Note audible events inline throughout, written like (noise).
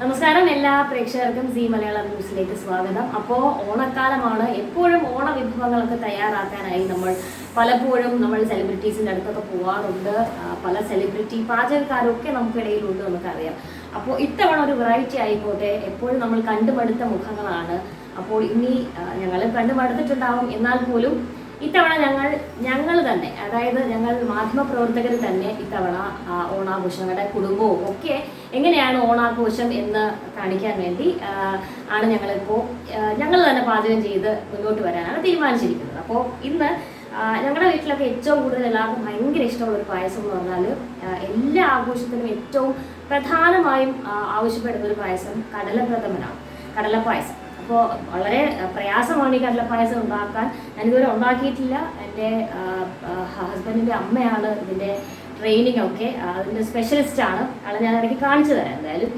നമസ്കാരം എല്ലാ പ്രേക്ഷകർക്കും സി മലയാളം ന്യൂസിലേക്ക് സ്വാഗതം. അപ്പോൾ ഓണക്കാലമാണ്. എപ്പോഴും ഓണ വിഭവങ്ങളൊക്കെ തയ്യാറാക്കാനായി നമ്മൾ പലപ്പോഴും നമ്മൾ സെലിബ്രിറ്റീസിന്റെ അടുത്തൊക്കെ പോകാറുണ്ട് ആ, പല സെലിബ്രിറ്റി പാചകക്കാരൊക്കെ നമുക്കിടയിലുണ്ട് നമുക്കറിയാം. അപ്പോൾ ഇത്തവണ ഒരു വെറൈറ്റി ആയിക്കോട്ടെ എപ്പോഴും നമ്മൾ കണ്ടുമടുത്ത മുഖങ്ങളാണ്. അപ്പോൾ ഇനി ഞങ്ങൾ കണ്ടുമടുത്തിട്ടുണ്ടാവും എന്നാൽ പോലും ഇത്തവണ ഞങ്ങൾ ഞങ്ങൾ തന്നെ അതായത് ഞങ്ങൾ മാധ്യമപ്രവർത്തകർ തന്നെ ഇത്തവണ ഓണാഘോഷങ്ങളുടെ കുടുംബവും ഒക്കെ എങ്ങനെയാണ് ഓണാഘോഷം എന്ന് കാണിക്കാൻ വേണ്ടി ആണ് ഞങ്ങളിപ്പോൾ ഞങ്ങൾ തന്നെ പാചകം ചെയ്ത് മുന്നോട്ട് വരാനാണ് തീരുമാനിച്ചിരിക്കുന്നത്. അപ്പോൾ ഇന്ന് ഞങ്ങളുടെ വീട്ടിലൊക്കെ ഏറ്റവും കൂടുതൽ എല്ലാവർക്കും ഭയങ്കര ഇഷ്ടമുള്ള ഒരു പായസം എന്ന് പറഞ്ഞാൽ എല്ലാ ആഘോഷത്തിനും ഏറ്റവും പ്രധാനമായും ആവശ്യപ്പെടുന്ന ഒരു പായസം കടലപ്രഥമനാണ്. കടലപ്പായസം. അപ്പോൾ വളരെ പ്രയാസമാണ് ഈ കടലപ്പായസം ഉണ്ടാക്കാൻ. ഞാനിതുവരെ ഉണ്ടാക്കിയിട്ടില്ല. എന്റെ ഹസ്ബൻഡിന്റെ അമ്മയാണ് ഇതിന്റെ ട്രെയിനിങ് ഒക്കെ അതിന്റെ സ്പെഷ്യലിസ്റ്റ് ആണ്. ആളെ ഞാൻ ഇടയ്ക്ക് കാണിച്ചു തരാം എന്തായാലും.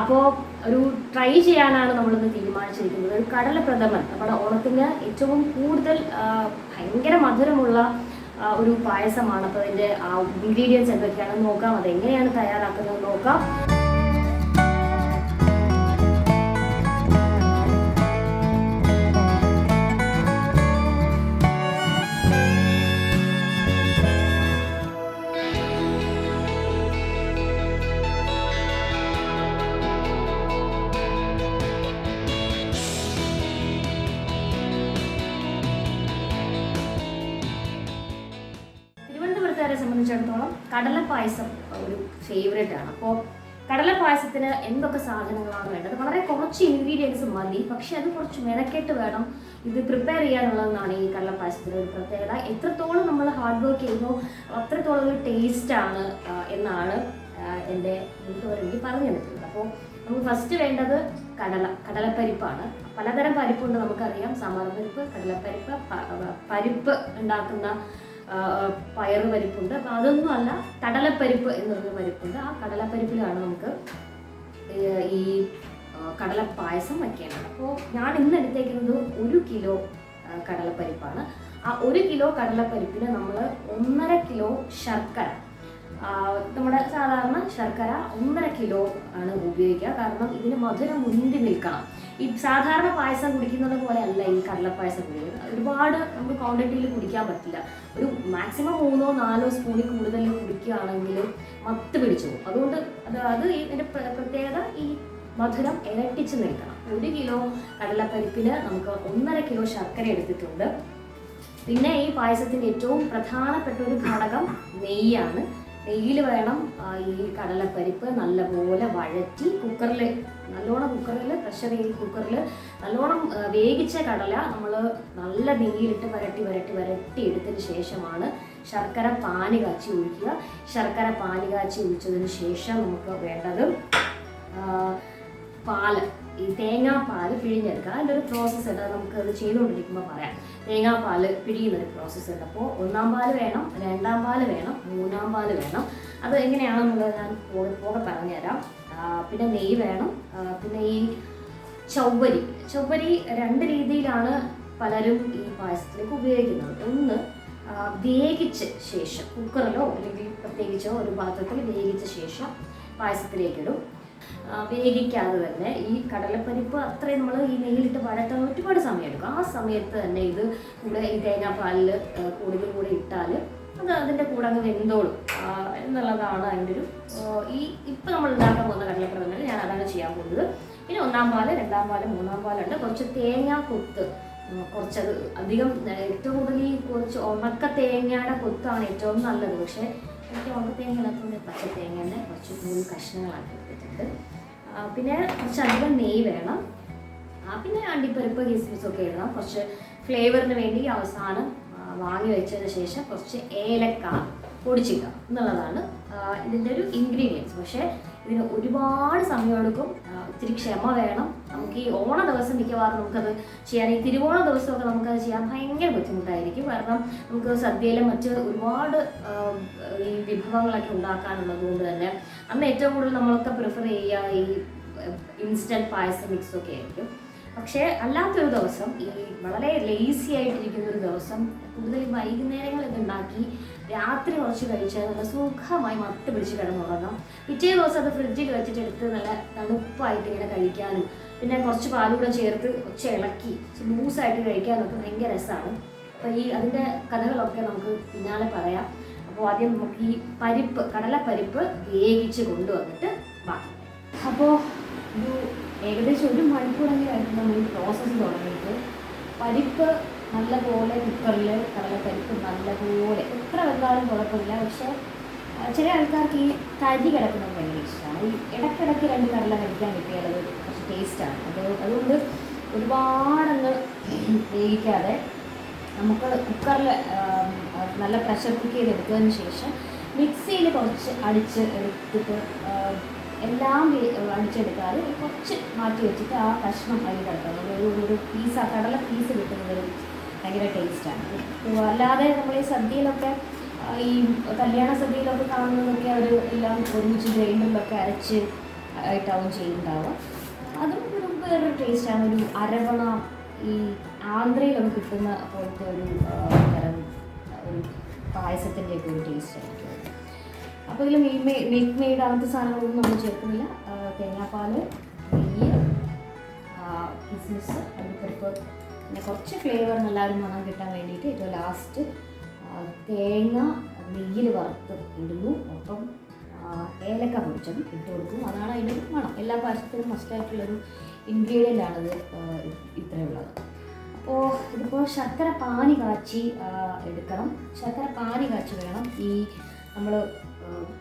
അപ്പോൾ ഒരു ട്രൈ ചെയ്യാനാണ് നമ്മളിന്ന് തീരുമാനിച്ചിരിക്കുന്നത്. ഒരു കടലപ്രഥമൻ നമ്മുടെ ഓണത്തിന് ഏറ്റവും കൂടുതൽ ഭയങ്കര മധുരമുള്ള ഒരു പായസമാണ്. അപ്പോൾ അതിന്റെ ഇൻഗ്രീഡിയൻസ് എന്തൊക്കെയാണെന്ന് നോക്കാം. അത് എങ്ങനെയാണ് തയ്യാറാക്കുന്നത് നോക്കാം. കടല പായസം ഒരു ഫേവറേറ്റ് ആണ്. അപ്പോൾ കടല പായസത്തിന് എന്തൊക്കെ സാധനങ്ങളാണ് വേണ്ടത്? വളരെ കുറച്ച് ഇൻഗ്രീഡിയൻസ് മതി. പക്ഷെ അത് കുറച്ച് മെനക്കെട്ട് വേണം. ഇത് പ്രിപ്പയർ ചെയ്യാനുള്ളതെന്നാണ് ഈ കടല പായസത്തിന് ഒരു പ്രത്യേകത. എത്രത്തോളം നമ്മൾ ഹാർഡ് വർക്ക് ചെയ്യുന്നു അത്രത്തോളം ഒരു ടേസ്റ്റ് ആണ് എന്നാണ് എന്റെ എനിക്ക് പറഞ്ഞു തന്നിട്ടുള്ളത്. അപ്പോൾ നമുക്ക് ഫസ്റ്റ് വേണ്ടത് കടല കടലപ്പരിപ്പാണ്. പലതരം പരിപ്പുണ്ട് നമുക്കറിയാം. സാമ്പാർ പരിപ്പ് കടലപ്പരിപ്പ് പരിപ്പ് ഉണ്ടാക്കുന്ന ആ, പയറ് പരിപ്പുണ്ട്. അപ്പം അതൊന്നും അല്ല കടലപ്പരിപ്പ് എന്ന് പറഞ്ഞ പരിപ്പുണ്ട്. ആ കടലപ്പരിപ്പിലാണ് നമുക്ക് ഈ കടലപ്പായസം വയ്ക്കേണ്ടത്. അപ്പോൾ ഞാൻ ഇന്ന് എടുത്തേക്കുന്നത് ഒരു കിലോ കടലപ്പരിപ്പാണ്. ആ ഒരു കിലോ കടലപ്പരിപ്പിന് നമ്മൾ ഒന്നര കിലോ ശർക്കര. നമ്മുടെ സാധാരണ ശർക്കര ഒന്നര കിലോ ആണ് ഉപയോഗിക്കുക. കാരണം ഇതിന് മധുരം മുന്തി നിൽക്കണം. ഈ സാധാരണ പായസം കുടിക്കുന്നത് പോലെ അല്ല ഈ കടലപ്പായസം കുടിക്കുന്നത് ഒരുപാട് നമുക്ക് ക്വാണ്ടിറ്റിയിൽ കുടിക്കാൻ പറ്റില്ല. ഒരു മാക്സിമം മൂന്നോ നാലോ സ്പൂണിൽ കൂടുതൽ കുടിക്കുകയാണെങ്കിൽ മത്ത് പിടിച്ചു അതുകൊണ്ട് അത് അത് ഇതിന്റെ പ്ര- പ്രത്യേകത ഈ മധുരം ഇരട്ടിച്ച് നിൽക്കണം. ഒരു കിലോ കടലപ്പരിപ്പിന് നമുക്ക് ഒന്നര കിലോ ശർക്കര എടുത്തിട്ടുണ്ട്. പിന്നെ ഈ പായസത്തിന്റെ ഏറ്റവും പ്രധാനപ്പെട്ട ഒരു ഘടകം നെയ്യാണ്. നെയ്യിൽ വേണം ഈ കടലപ്പരിപ്പ് നല്ലപോലെ വഴറ്റി കുക്കറിൽ നല്ലോണം കുക്കറിൽ പ്രഷർ ചെയ്ത് കുക്കറിൽ നല്ലോണം വേവിച്ച കടല നമ്മൾ നല്ല നെയ്യിലിട്ട് വരട്ടി വരട്ടി വരട്ടി എടുത്തതിന് ശേഷമാണ് ശർക്കര പാനി കാച്ചി ഒഴിക്കുക. ശർക്കര പാനി കാച്ചി ഒഴിച്ചതിന് ശേഷം നമുക്ക് വേണ്ടത് പാൽ. ഈ തേങ്ങാപ്പാൽ പിഴിഞ്ഞെടുക്കുക. അതിന്റെ ഒരു പ്രോസസ്സ് ഉണ്ട്. നമുക്ക് അത് ചെയ്തുകൊണ്ടിരിക്കുമ്പോൾ പറയാം. തേങ്ങാപ്പാൽ പിഴിയുന്ന ഒരു പ്രോസസ്സ് ഉണ്ട്. അപ്പോൾ ഒന്നാം പാൽ വേണം രണ്ടാം പാൽ വേണം മൂന്നാം പാൽ വേണം. അത് എങ്ങനെയാണെന്നുള്ളത് ഞാൻ പോകെ പോകെ പറഞ്ഞുതരാം. പിന്നെ നെയ്യ് വേണം. പിന്നെ ഈ ചൗവരി ചൗവരി രണ്ട് രീതിയിലാണ് പലരും ഈ പായസത്തിലേക്ക് ഉപയോഗിക്കുന്നത്. ഒന്ന് വേവിച്ച ശേഷം കുക്കറിലോ അല്ലെങ്കിൽ പ്രത്യേകിച്ചോ ഒരു പാത്രത്തിൽ വേവിച്ച ശേഷം പായസത്തിലേക്ക് ഇടും. ആ, വേവിക്കാതെ തന്നെ ഈ കടലപ്പരിപ്പ് അത്രയും നമ്മൾ ഈ നെയ്യിലിട്ട് വഴറ്റാൻ ഒരുപാട് സമയം എടുക്കും ആ സമയത്ത് തന്നെ ഇത് കൂടെ ഈ തേങ്ങാപ്പാലിൽ കൂടുതൽ കൂടെ ഇട്ടാൽ അത് അതിന്റെ കൂടെ അങ്ങ് വെന്തോളും. എന്നുള്ളതാണ് അതിന്റെ ഒരു ഈ ഇപ്പം നമ്മൾ ഉണ്ടാക്കാൻ പോകുന്ന കടലപ്രഥമയിൽ ഞാൻ അതാണ് ചെയ്യാൻ പോകുന്നത്. പിന്നെ ഒന്നാം പാൽ രണ്ടാം പാൽ മൂന്നാം പാലുണ്ട്. കുറച്ച് തേങ്ങാ കൊത്ത് കുറച്ചത് അധികം ഏറ്റവും കൂടുതൽ ഈ കുറച്ച് ഉണക്ക തേങ്ങയുടെ കൊത്താണ് ഏറ്റവും നല്ലത്. പക്ഷേ എനിക്ക് ഉണക്ക തേങ്ങ ഇല്ലാത്തതുകൊണ്ട് പച്ച തേങ്ങേന്റെ കുറച്ച് മൂന്ന് കഷ്ണങ്ങളാക്കി പിന്നെ കുറച്ചധികം നെയ്യ് വേണം. പിന്നെ അണ്ടിപ്പരിപ്പ് കിസ്മിസ് ഒക്കെ ഇടണം. കുറച്ച് ഫ്ലേവറിന് വേണ്ടി അവസാനം വാങ്ങി വെച്ചതിന് ശേഷം കുറച്ച് ഏലക്ക പൊടിച്ചിടുക എന്നുള്ളതാണ് ഇതിന്റെ ഒരു ഇൻഗ്രീഡിയൻസ് പക്ഷേ ഇതിന് ഒരുപാട് സമയമെടുക്കും ഇത്തിരി ക്ഷമ വേണം. നമുക്ക് ഈ ഓണ ദിവസം മിക്കവാറും നമുക്കത് ചെയ്യാൻ ഈ തിരുവോണ ദിവസമൊക്കെ നമുക്കത് ചെയ്യാൻ ഭയങ്കര ബുദ്ധിമുട്ടായിരിക്കും. കാരണം നമുക്ക് സദ്യയിലെ മറ്റ് ഒരുപാട് ഈ വിഭവങ്ങളൊക്കെ ഉണ്ടാക്കാനുള്ളത് കൊണ്ട് തന്നെ അന്ന് ഏറ്റവും കൂടുതൽ നമ്മളൊക്കെ പ്രിഫർ ചെയ്യുക ഈ ഇൻസ്റ്റന്റ് പായസം മിക്സൊക്കെ ആയിരിക്കും. പക്ഷേ അല്ലാത്തൊരു ദിവസം ഈ വളരെ ലേസി ആയിട്ടിരിക്കുന്ന ഒരു ദിവസം കൂടുതൽ വൈകുന്നേരങ്ങളൊക്കെ ഉണ്ടാക്കി രാത്രി കുറച്ച് കഴിച്ചാൽ നല്ല സുഖമായി മത്ത് പിടിച്ച് കിടന്നുറങ്ങാം. പിറ്റേ ദിവസം അത് ഫ്രിഡ്ജിൽ വെച്ചിട്ട് എടുത്ത് നല്ല തണുപ്പായിട്ട് ഇങ്ങനെ കഴിക്കാനും പിന്നെ കുറച്ച് പാലുകൂടെ ചേർത്ത് കുറച്ച് ഇളക്കി ലൂസായിട്ട് കഴിക്കാനൊക്കെ ഭയങ്കര രസമാണ്. അപ്പോൾ ഈ അതിന്റെ കഥകളൊക്കെ നമുക്ക് പിന്നാലെ പറയാം. അപ്പോൾ ആദ്യം നമുക്ക് ഈ പരിപ്പ് കടലപ്പരിപ്പ് വേവിച്ച് കൊണ്ടുവന്നിട്ട് ബാക്കി. അപ്പോൾ ഒരു ഏകദേശം ഒരു മണിക്കൂറെങ്കിലായിരുന്നു നമ്മൾ ഈ പ്രോസസ്സ് തുടങ്ങിയിട്ട്. പരിപ്പ് നല്ലപോലെ കുക്കറിൽ കടലപ്പരിപ്പ് നല്ലപോലെ. എത്ര വെക്കാളും കുഴപ്പമില്ല. പക്ഷേ ചില ആൾക്കാർക്ക് ഈ കരി കിടക്കുന്നത് ഭയങ്കര ഇഷ്ടമാണ് ഈ ഇടയ്ക്കിടയ്ക്ക് രണ്ട് കടല കഴിക്കാൻ കിട്ടിയാൽ അത് കുറച്ച് ടേസ്റ്റാണ് അത് അതുകൊണ്ട് ഒരുപാടങ്ങ് വേവിക്കാതെ നമുക്ക് കുക്കറിൽ നല്ല പ്രഷർ കുക്ക് ചെയ്തെടുത്തതിന് ശേഷം മിക്സിയിൽ കുറച്ച് അടിച്ച് എടുത്തിട്ട് എല്ലാം അടിച്ചെടുക്കാതെ കുറച്ച് മാറ്റി വെച്ചിട്ട് ആ കഷ്ണം അതിൽ കിടക്കുന്നത് ഒരു ഒരു പീസ് കടല പീസ് കിട്ടുന്നത് ഭയങ്കര ടേസ്റ്റാണ് അല്ലാതെ നമ്മൾ ഈ സദ്യയിലൊക്കെ ഈ കല്യാണ സദ്യയിലൊക്കെ കാണുന്നതൊക്കെ അവർ എല്ലാം ഒരുമിച്ച് ഗ്രൈൻഡറിലൊക്കെ അരച്ച് ആയിട്ടാവും ചെയ്യുന്നുണ്ടാവുക. അതും ഒരു വേറൊരു ടേസ്റ്റാണ് ഒരു അരവണ ഈ ആന്ധ്രയിലൊക്കെ കിട്ടുന്ന പോലത്തെ ഒരു തരം ഒരു പായസത്തിന്റെയൊക്കെ ഒരു ടേസ്റ്റ് ആയിരിക്കും അത്. അപ്പോൾ ഇതിൽ മെയ് മിൽക്ക് മെയ്ഡ് അങ്ങനത്തെ സാധനങ്ങളൊന്നും നമ്മൾ ചേർക്കുന്നില്ല. തേങ്ങാപ്പാൽ നെയ്യ് കിസ്മിസ് അണ്ടിപ്പരിപ്പ് പിന്നെ കുറച്ച് ഫ്ലേവർ എല്ലാവരും മണം കിട്ടാൻ വേണ്ടിയിട്ട് ഏറ്റവും ലാസ്റ്റ് തേങ്ങ നെയ്യിൽ വറുത്ത് ഇടുന്നു. ഒപ്പം ഏലക്ക പൊടിച്ചത് ഇട്ട് കൊടുക്കും. അതാണ് അതിന്റെ മണം. എല്ലാ പാചകത്തിലും മസ്റ്റായിട്ടുള്ളൊരു ഇൻഗ്രീഡിയന്റ് ആണിത് ഇത്രയുള്ളത് അപ്പോൾ ഇതിപ്പോൾ ശർക്കര പാനി കാച്ചി എടുക്കണം. ശർക്കര പാനി കാച്ചി വേണം. ഈ നമ്മൾ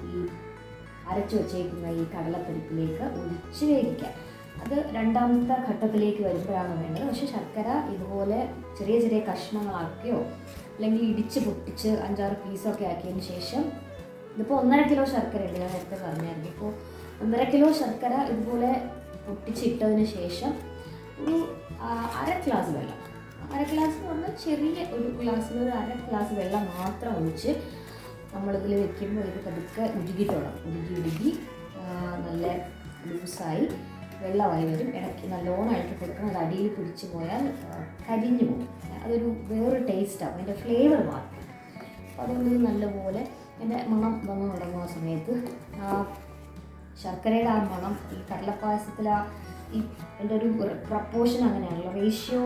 ഈ അരച്ചു വച്ചേക്കുന്ന ഈ കടലപ്പരിപ്പിലേക്ക് ഒഴിച്ച് വേവിക്കാം അത് രണ്ടാമത്തെ ഘട്ടത്തിലേക്ക് വരുമ്പോഴാണ് വേണ്ടത്. പക്ഷേ ശർക്കര ഇതുപോലെ ചെറിയ ചെറിയ കഷ്ണങ്ങളാക്കിയോ അല്ലെങ്കിൽ ഇടിച്ച് പൊട്ടിച്ച് അഞ്ചാറ് പീസൊക്കെ ആക്കിയതിന് ശേഷം ഇതിപ്പോൾ ഒന്നര കിലോ ശർക്കര ഉണ്ട് ഞാൻ നേരത്തെ പറഞ്ഞായിരുന്നു. ഇപ്പോൾ ഒന്നര കിലോ ശർക്കര ഇതുപോലെ പൊട്ടിച്ചിട്ടതിന് ശേഷം ഒരു അര ഗ്ലാസ് വെള്ളം. അര ഗ്ലാസ് എന്ന് പറഞ്ഞാൽ ചെറിയ ഒരു ഗ്ലാസ്സിൽ ഒരു അര ഗ്ലാസ് വെള്ളം മാത്രം ഒഴിച്ച് നമ്മളിതിൽ വെക്കുമ്പോൾ ഇത് പതുക്കെ ഉരുകി തുടങ്ങും ഉരുകി ഉരുകി നല്ല ലൂസായി വെള്ളമായി വരും. ഇടയ്ക്ക് നല്ലോണം ഇളക്കി കൊടുക്കണം അത് അടിയിൽ പിടിച്ചു പോയാൽ കരിഞ്ഞു പോകും. അതൊരു വേറൊരു ടേസ്റ്റാണ് അതിന്റെ ഫ്ലേവർ മാറും. അപ്പോൾ അതുകൊണ്ട് നല്ലപോലെ എന്റെ മണം വന്നു തുടങ്ങുന്ന സമയത്ത്. ശർക്കരയുടെ ആ മണം ഈ കടലപ്പായസത്തിൽ ആ ഈ എന്റെ ഒരു പ്രപ്പോർഷൻ അങ്ങനെയാണല്ലോ. Ratio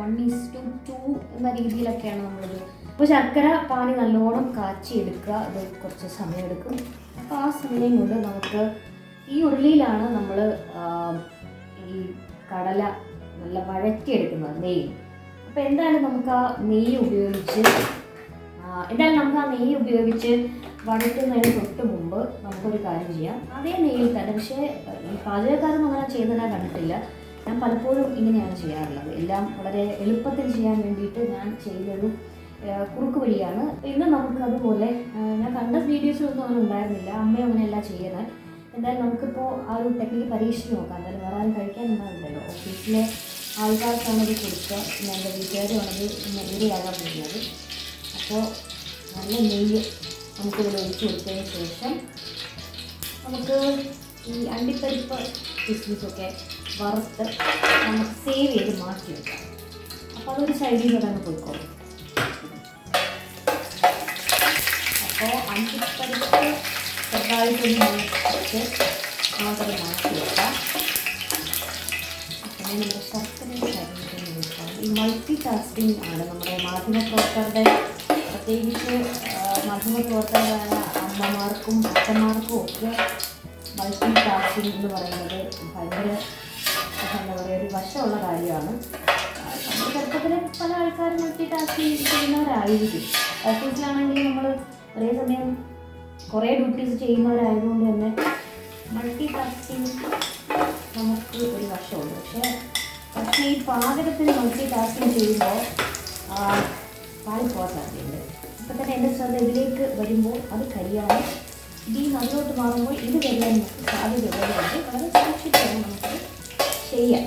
one is to two two രീതിയിലൊക്കെയാണ് നമ്മളിത് അപ്പോൾ ശർക്കര പാനി നല്ലോണം കാച്ചി എടുക്കുക അത് കുറച്ച് സമയമെടുക്കും. അപ്പോൾ ആ സമയം കൊണ്ട് നമുക്ക് ഈ ഉരുളിയിലാണ് നമ്മൾ ഈ കടല നല്ല വഴറ്റിയെടുക്കുന്നത് നെയ്യ്. അപ്പോൾ എന്തായാലും നമുക്ക് ആ നെയ്യ് ഉപയോഗിച്ച് എന്തായാലും നമുക്ക് ആ നെയ്യ് ഉപയോഗിച്ച് വഴറ്റുന്നതിന് തൊട്ട് മുമ്പ് നമുക്കൊരു കാര്യം ചെയ്യാം. അതേ നെയ്യിൽ തന്നെ പക്ഷേ ഈ പാചകക്കാരൊന്നും അങ്ങനെ ചെയ്യുന്നത് ഞാൻ കണ്ടിട്ടില്ല. ഞാൻ പലപ്പോഴും ഇങ്ങനെയാണ് ചെയ്യാറുള്ളത്. എല്ലാം വളരെ എളുപ്പത്തിൽ ചെയ്യാൻ വേണ്ടിയിട്ട് ഞാൻ ആ, കുറുക്ക് വഴിയാണ് ഇന്ന് നമുക്ക് അതുപോലെ ഞാൻ കണ്ട വീഡിയോസിലൊന്നും അങ്ങനെ ഉണ്ടായിരുന്നില്ല. അമ്മയും അങ്ങനെയല്ല ചെയ്യുന്നത്. എന്തായാലും നമുക്കിപ്പോൾ ആ ഒരു ടെക്നിക്ക് പരീക്ഷിച്ച് നോക്കാം. എന്തായാലും വേറെ ആരും കഴിക്കാൻ ഉണ്ടാവില്ലല്ലോ ഓഫീസിലെ ആൾക്കാർക്കാണ് ഇത് കൊടുക്കുക പിന്നെ എന്റെ വീട്ടുകാരുമാണ് നെല്ലിയാകാൻ പറ്റുന്നത് അപ്പോൾ നല്ല നെയ്യ് നമുക്കിതിൽ ഒഴിച്ചു കൊടുത്തതിന് ശേഷം നമുക്ക് ഈ അണ്ടിപ്പരിപ്പ് കിസ്മിസൊക്കെ വറുത്ത് നമുക്ക് സേവ് ചെയ്ത് മാറ്റി വെക്കാം അപ്പോൾ അതൊരു സൈഡിൽ തന്നെ പോയിക്കോളും. വെക്കാം അങ്ങനെ നമ്മുടെ ശർക്കരയുടെ കാര്യത്തിൽ നോക്കാം ഈ മൾട്ടി ടാസ്കിങ് ആണ് നമ്മുടെ മാധ്യമപ്രവർത്തകരുടെ പ്രത്യേകിച്ച് മാധ്യമപ്രവർത്തകരായ അമ്മമാർക്കും അച്ഛന്മാർക്കും ഒക്കെ മൾട്ടി ടാസ്കിങ് എന്ന് പറയുന്നത് ഭയങ്കര എന്താ പറയുക ഒരു വശമുള്ള കാര്യമാണ് ചെറുപ്പത്തിൽ പല ആൾക്കാരും മൾട്ടി ടാസ്കിങ് ചെയ്യുന്നവരായിരിക്കും ഓഫീസിലാണെങ്കിൽ നമ്മൾ ഒരേ സമയം കുറേ ഡ്യൂട്ടീസ് ചെയ്യുന്നവരായതുകൊണ്ട് തന്നെ മൾട്ടി ടാസ്കിങ് നമുക്ക് ഒരു വർഷമുണ്ട് പക്ഷേ പക്ഷേ ഈ പാചകത്തിന് മൾട്ടി ടാസ്കിങ് ചെയ്യുമ്പോൾ പാളിപ്പോകാൻ സാധ്യതയുണ്ട്. ഇപ്പം തന്നെ എന്റെ ശ്രദ്ധ ഇതിലേക്ക് വരുമ്പോൾ അത് കരിയാണ് ഇനി നല്ലോട്ട് മാറുമ്പോൾ ഇത് കരിയാൻ സാധ്യതയുള്ളതുകൊണ്ട് വളരെ സുരക്ഷിതമായി നമുക്ക് ചെയ്യാൻ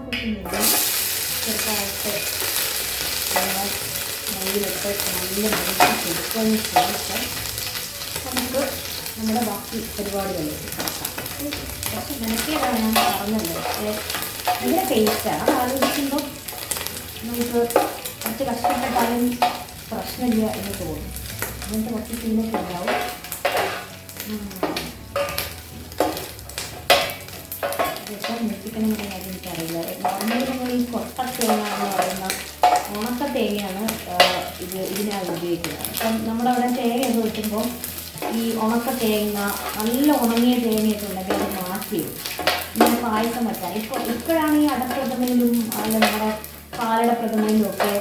വേണ്ടി ചെറുതായിട്ട് നെയ്യിലിട്ട് നല്ല നെയ്ക്ക് കൊടുത്തതിന് ശേഷം നമുക്ക് നമ്മുടെ ബാക്കി പരിപാടികളിലേക്ക് കിടക്കാം കുറച്ച് ഞാൻ പറഞ്ഞത്. പക്ഷേ ഭയങ്കര ടേസ്റ്റാണ് ആലോചിക്കുമ്പോൾ നമുക്ക് കുറച്ച് കഷ്ടപ്പെട്ടാലും പ്രശ്നമില്ല എന്ന് തോന്നും. അങ്ങനത്തെ കുറച്ച് സീനൊക്കെ ഉണ്ടാവും. ഉം. ഏകദേശം മുറിക്കണം എന്ന കാര്യം എനിക്കറിയില്ല നോർമലി നമ്മൾ ഈ കൊട്ട തേങ്ങ എന്ന് പറയുന്ന ഉണക്ക തേങ്ങയാണ് ഇത് ഇതിനകത്ത് ഉപയോഗിക്കുന്നത് അപ്പം നമ്മുടെ അവിടെ തേങ്ങയൊക്കെ വെക്കുമ്പോൾ ഈ ഉണക്ക തേങ്ങ നല്ല ഉണങ്ങിയ തേങ്ങയൊക്കെ ഉണ്ടെങ്കിൽ അത് മാറ്റി വെക്കും. ഇങ്ങനെ പായസം വെക്കാൻ ഇപ്പോൾ ഇപ്പോഴാണ് ഈ അടപ്രഥമയിലും അല്ല നമ്മുടെ പാലട പ്രഥമയിലും ഒക്കെ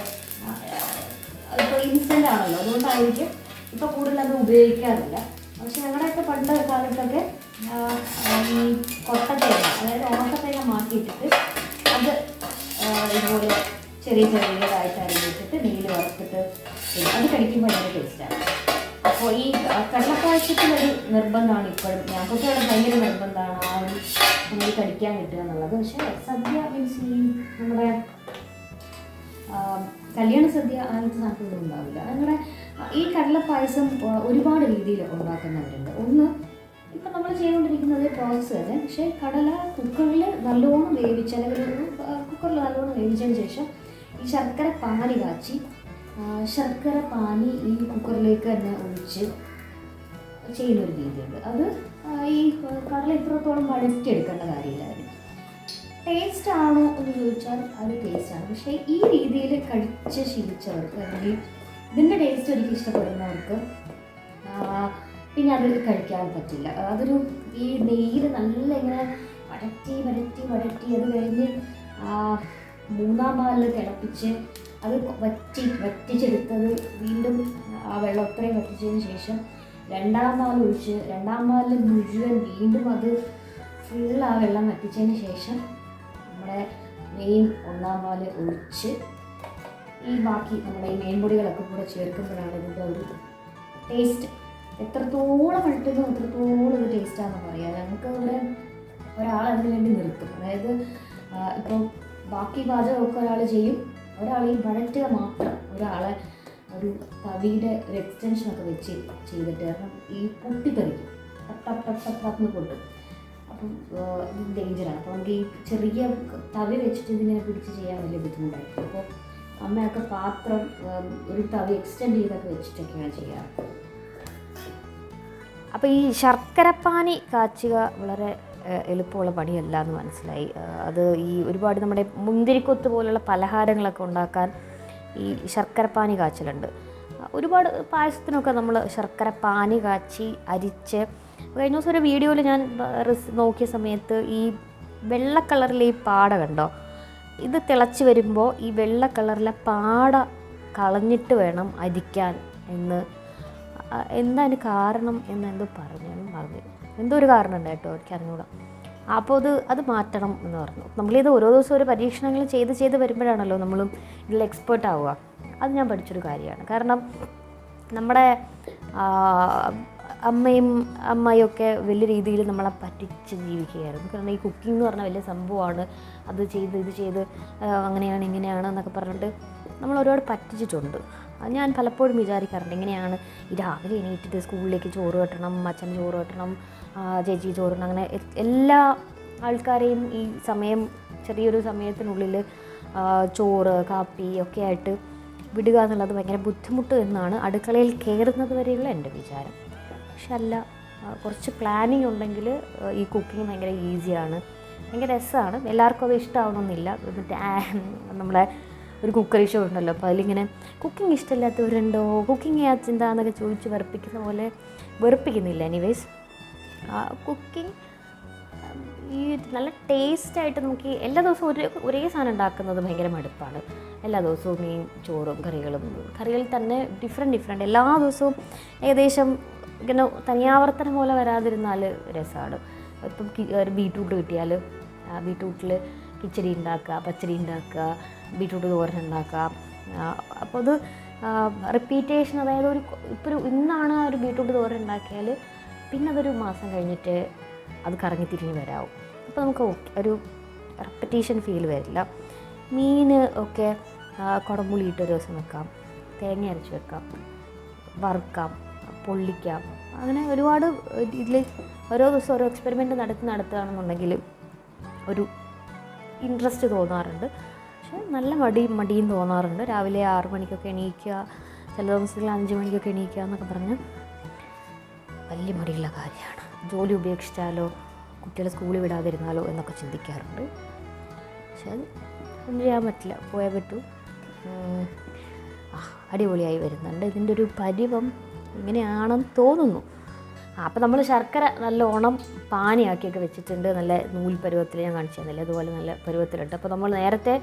ഇപ്പോൾ ഇൻസ്റ്റന്റ് ആണല്ലോ അതുകൊണ്ടായിരിക്കും ഇപ്പോൾ കൂടുതൽ അത് ഉപയോഗിക്കാറില്ല പക്ഷെ ഞങ്ങളുടെയൊക്കെ പണ്ട് കാലത്തൊക്കെ ഈ കൊട്ടത്തേങ്ങ അതായത് ഓട്ടത്തേങ്ങ മാറ്റിയിട്ടിട്ട് അത് ഇതുപോലെ ചെറിയ ചെറിയതായിട്ട് അരിഞ്ഞിട്ടിട്ട് നെയ്യിൽ വറുത്തിട്ട്. അത് കഴിക്കുമ്പോൾ ഭയങ്കര ടേസ്റ്റാണ് അപ്പോൾ ഈ കടലപ്പായസത്തിലൊരു നിർബന്ധമാണ് ഇപ്പോഴും. ഞാൻ കുട്ടികളുടെ ഭയങ്കര നിർബന്ധമാണ് ആ ഒരു നമുക്ക് കഴിക്കാൻ കിട്ടുക എന്നുള്ളത്. പക്ഷേ സദ്യ മീൻസ് ഈ നമ്മുടെ കല്യാണ സദ്യ അങ്ങനത്തെ സാധനങ്ങളൊന്നും ഉണ്ടാവില്ല. നമ്മുടെ ഈ കടലപ്പായസം ഒരുപാട് രീതിയിൽ ഉണ്ടാക്കുന്നവരുണ്ട്. ഒന്ന് ഇപ്പം നമ്മൾ ചെയ്തുകൊണ്ടിരിക്കുന്നത് പ്രോസസ്സ് തന്നെ. പക്ഷേ കടല കുക്കറിൽ നല്ലോണം വേവിച്ച് അല്ലെങ്കിൽ കുക്കറിൽ നല്ലോണം വേവിച്ചതിന് ശേഷം ഈ ശർക്കര പാനി കാച്ചി ശർക്കര പാനി ഈ കുക്കറിലേക്ക് തന്നെ ഒഴിച്ച് ചെയ്യുന്ന ഒരു രീതിയുണ്ട്. അത് ഈ കടല ഇത്രത്തോളം വഴറ്റിയെടുക്കേണ്ട കാര്യമില്ലായിരുന്നു. ടേസ്റ്റ് ആണോ എന്ന് ചോദിച്ചാൽ അത് ടേസ്റ്റ് ആണ്. പക്ഷേ ഈ രീതിയിൽ കഴിച്ച് ശീലിച്ചവർക്ക് അല്ലെങ്കിൽ ഇതിന്റെ ടേസ്റ്റ് ഒരിക്കലും ഇഷ്ടപ്പെടുന്നവർക്ക് പിന്നെ അത് കഴിക്കാൻ പറ്റില്ല. അതൊരു ഈ നെയ്യിൽ നല്ല ഇങ്ങനെ വരട്ടി വരട്ടി വരട്ടി അത് കഴിഞ്ഞ് മൂന്നാം പാലിൽ തിളപ്പിച്ച് അത് വറ്റി വറ്റിച്ചെടുത്തത് വീണ്ടും ആ വെള്ളം അത്രയും വറ്റിച്ചതിന് ശേഷം രണ്ടാം പാൽ ഒഴിച്ച് രണ്ടാം പാലിൽ മുഴുവൻ വീണ്ടും അത് ഫുൾ ആ വെള്ളം വറ്റിച്ചതിന് ശേഷം നമ്മുടെ മെയിൻ ഒന്നാം പാൽ ഒഴിച്ച് ഈ ബാക്കി നമ്മുടെ ഈ മെയിൻ പൊടികളൊക്കെ കൂടെ ചേർക്കുമ്പോഴാണ് ഇതിന്റെ ഒരു ടേസ്റ്റ് എത്രത്തോളം അടുത്തുന്നു എത്രത്തോളം ഒരു ടേസ്റ്റാണെന്ന് പറയാം. ഞങ്ങൾക്ക് ഇവിടെ ഒരാൾ അതിന് വേണ്ടി നിർത്തും. അതായത് ഇപ്പോൾ ബാക്കി പാചകമൊക്കെ ഒരാൾ ചെയ്യും. ഒരാൾ ഈ വഴറ്റുക മാത്രം ഒരാളെ ഒരു തവിയുടെ ഒരു എക്സ്റ്റൻഷനൊക്കെ വെച്ച് ചെയ്തിട്ട് കാരണം ഈ പൊട്ടിത്തെറിക്കും. ടപ്പ് ടപ്പ് ടപ്പ് ടപ്പ് ടപ്പ് അപ്പം ഇത് ഡേഞ്ചറാണ് അപ്പോൾ നമുക്ക് ഈ ചെറിയ തവി വെച്ചിട്ട് ഇതിങ്ങനെ പിടിച്ച് ചെയ്യാൻ വലിയ ബുദ്ധിമുട്ടായിരിക്കും. അപ്പോൾ അമ്മയൊക്കെ പാത്രം ഒരു തവി എക്സ്റ്റെൻഡ് ചെയ്തൊക്കെ വെച്ചിട്ടൊക്കെയാണ് ചെയ്യാറ്. അപ്പോൾ ഈ ശർക്കരപ്പാനി കാച്ചുക വളരെ എളുപ്പമുള്ള പണിയല്ല എന്ന് മനസ്സിലായി. അത് ഈ ഒരുപാട് നമ്മുടെ മുന്തിരിക്കൊത്ത് പോലുള്ള പലഹാരങ്ങളൊക്കെ ഉണ്ടാക്കാൻ ഈ ശർക്കരപ്പാനി കാച്ചലുണ്ട്. ഒരുപാട് പായസത്തിനൊക്കെ നമ്മൾ ശർക്കരപ്പാനി കാച്ചി അരിച്ച്. കഴിഞ്ഞ ദിവസം ഒരു വീഡിയോയിൽ ഞാൻ നോക്കിയ സമയത്ത് ഈ വെള്ള കളറിലെ ഈ പാട കണ്ടോ? ഇത് തിളച്ച് വരുമ്പോൾ ഈ വെള്ള കളറിലെ പാട കളഞ്ഞിട്ട് വേണം അരിക്കാൻ എന്ന് ആ, എന്താ അതിന് കാരണം എന്ന് എന്തോ പറഞ്ഞു പറഞ്ഞു എന്തോ ഒരു കാരണം ഉണ്ട് കേട്ടോ എനിക്ക് അറിഞ്ഞുകൂടാ അപ്പോൾ അത് അത് മാറ്റണം എന്ന് പറഞ്ഞു. നമ്മളിത് ഓരോ ദിവസവും ഓരോ പരീക്ഷണങ്ങൾ ചെയ്ത് ചെയ്ത് വരുമ്പോഴാണല്ലോ നമ്മളും ഇതിൽ എക്സ്പേർട്ട് ആവുക. അത് ഞാൻ പഠിച്ചൊരു കാര്യമാണ്. കാരണം നമ്മുടെ അമ്മയും അമ്മയൊക്കെ വലിയ രീതിയിൽ നമ്മളെ പറ്റിച്ച് ജീവിക്കുകയായിരുന്നു. കാരണം ഈ കുക്കിംഗ് എന്ന് പറഞ്ഞാൽ വലിയ സംഭവമാണ്. അത് ചെയ്ത് ഇത് ചെയ്ത് അങ്ങനെയാണ് ഇങ്ങനെയാണ് എന്നൊക്കെ പറഞ്ഞിട്ട് നമ്മൾ ഒരുപാട് പറ്റിച്ചിട്ടുണ്ട്. ഞാൻ പലപ്പോഴും വിചാരിക്കാറുണ്ട് ഇങ്ങനെയാണ് ഈ രാവിലെ എണീറ്റിട്ട് സ്കൂളിലേക്ക് ചോറ് കെട്ടണം അച്ഛൻ ചോറ് കെട്ടണം ചേച്ചി ചോറ് അങ്ങനെ എല്ലാ ആൾക്കാരെയും ഈ സമയം ചെറിയൊരു സമയത്തിനുള്ളിൽ ചോറ് കാപ്പി ഒക്കെ ആയിട്ട് വിടുക എന്നുള്ളത് ഭയങ്കര ബുദ്ധിമുട്ട് എന്നാണ് അടുക്കളയിൽ കയറുന്നത് വരെയുള്ള എന്റെ വിചാരം. പക്ഷെ അല്ല കുറച്ച് പ്ലാനിങ് ഉണ്ടെങ്കിൽ ഈ കുക്കിംഗ് ഭയങ്കര ഈസിയാണ് ഭയങ്കര രസമാണ്. എല്ലാവർക്കും അത് ഇഷ്ടമാവണമെന്നില്ല മറ്റേ നമ്മളെ ഒരു കുക്കറി ഷോ ഉണ്ടല്ലോ. അപ്പോൾ അതിലിങ്ങനെ കുക്കിംഗ് ഇഷ്ടമില്ലാത്തവരുണ്ടോ? കുക്കിംഗ് എന്താന്നൊക്കെ ചോദിച്ച് വെറുപ്പിക്കുന്ന പോലെ വെറുപ്പിക്കുന്നില്ല. എനിവേസ് കുക്കിംഗ് ഈ നല്ല ടേസ്റ്റായിട്ട് നമുക്ക് എല്ലാ ദിവസവും ഒരേ ഒരേ സാധനം ഉണ്ടാക്കുന്നത് ഭയങ്കര മടുപ്പാണ്. എല്ലാ ദിവസവും ഈ ചോറും കറികളും കറികളിൽ തന്നെ ഡിഫറെന്റ് ഡിഫറെന്റ് എല്ലാ ദിവസവും ഏകദേശം ഇങ്ങനെ തനിയാവർത്തനം പോലെ വരാതിരുന്നാൽ രസമാണ് ഇപ്പം ഒരു ബീട്രൂട്ട് കിട്ടിയാൽ ബീട്രൂട്ടിൽ കിച്ചടി ഉണ്ടാക്കുക പച്ചടി ഉണ്ടാക്കുക ബീട്രൂട്ട് തോരൻ ഉണ്ടാക്കുക. അപ്പോൾ അത് റിപ്പീറ്റേഷൻ അതായത് ഒരു ഇപ്പോൾ ഒരു ഇന്നാണ് ആ ഒരു ബീട്രൂട്ട് തോരൻ ഉണ്ടാക്കിയാൽ പിന്നെ അതൊരു മാസം കഴിഞ്ഞിട്ട് അത് കറങ്ങി തിരിഞ്ഞ് വരാവും. അപ്പോൾ നമുക്ക് ഒരു റെപ്പറ്റീഷൻ ഫീൽ വരില്ല. മീൻ ഒക്കെ ആ, കുടംപുളി ഇട്ട് ഒരു ദിവസം വെക്കാം. തേങ്ങ അരച്ച് വെക്കാം. വറുക്കാം പൊള്ളിക്കാം. അങ്ങനെ ഒരുപാട് ഇതിൽ ഓരോ ദിവസം ഓരോ എക്സ്പെരിമെന്റ് നടത്തി നടത്തുകയാണെന്നുണ്ടെങ്കിൽ ഒരു ഇൻട്രസ്റ്റ് തോന്നാറുണ്ട്. പക്ഷെ നല്ല മടി മടിയും തോന്നാറുണ്ട്. രാവിലെ ആറ് മണിക്കൊക്കെ എണീക്കുക ചില ദിവസത്തിൽ അഞ്ച് മണിക്കൊക്കെ എണീക്കുക എന്നൊക്കെ പറഞ്ഞ് വലിയ മടിയുള്ള കാര്യമാണ്. ജോലി ഉപേക്ഷിച്ചാലോ കുട്ടികളെ സ്കൂളിൽ വിടാതിരുന്നാലോ എന്നൊക്കെ ചിന്തിക്കാറുണ്ട്. പക്ഷെ അത് ഒന്നും ചെയ്യാൻ പറ്റില്ല. പോയാൽ പറ്റൂ. അടിപൊളിയായി വരുന്നുണ്ട്. ഇതിന്റെ ഒരു പരിവം ഇങ്ങനെയാണെന്ന് തോന്നുന്നു. അപ്പോൾ നമ്മൾ ശർക്കര നല്ല ഓണം പാനിയാക്കിയൊക്കെ വെച്ചിട്ടുണ്ട്. നല്ല നൂൽ പരുവത്തിൽ ഞാൻ കാണിച്ചു തന്നില്ല? അതുപോലെ നല്ല പരുവത്തിലുണ്ട്. അപ്പോൾ നമ്മൾ നേരത്തെ